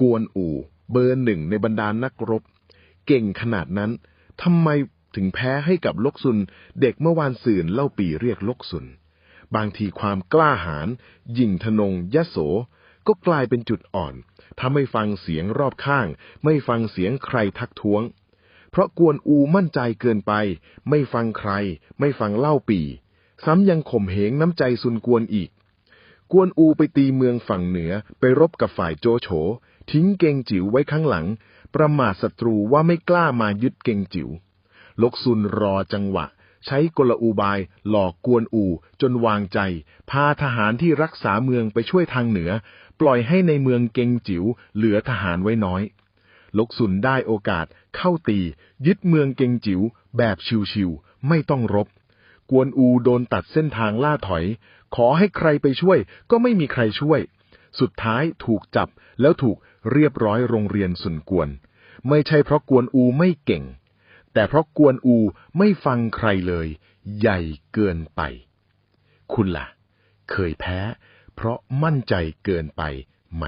กวนอูเบอร์หนึ่งในบรรดานักรบ เก่งขนาดนั้นทำไมถึงแพ้ให้กับลกซุน เด็กเมื่อวานซืนเล่าปีเรียกลกซุน บางทีความกล้าหาญยิงทนงยโส ก็กลายเป็นจุดอ่อนถ้าไม่ฟังเสียงรอบข้าง ไม่ฟังเสียงใครทักท้วง เพราะกวนอูมั่นใจเกินไป ไม่ฟังใคร ไม่ฟังเล่าปีซ้ำยังข่มเหงน้ำใจซุนกวนอีก กวนอูไปตีเมืองฝั่งเหนือไปรบกับฝ่ายโจโฉ ทิ้งเกงจิ๋วไว้ข้างหลัง ประมาทศัตรูว่าไม่กล้ามายึดเกงจิ๋วลกซุนรอจังหวะ ใช้กลอุบายหลอกกวนอูจนวางใจ พาทหารที่รักษาเมืองไปช่วยทางเหนือ ปล่อยให้ในเมืองเกงจิ๋วเหลือทหารไว้น้อย ลกซุนได้โอกาสเข้าตี ยึดเมืองเกงจิ๋วแบบชิวๆไม่ต้องรบ กวนอูโดนตัดเส้นทางล่าถอย ขอให้ใครไปช่วยก็ไม่มีใครช่วย สุดท้ายถูกจับแล้วถูกเรียบร้อยโรงเรียนสุนกวน ไม่ใช่เพราะกวนอูไม่เก่ง แต่เพราะกวนอูไม่ฟังใครเลย ใหญ่เกินไป คุณล่ะ เคยแพ้ เพราะมั่นใจเกินไปไหม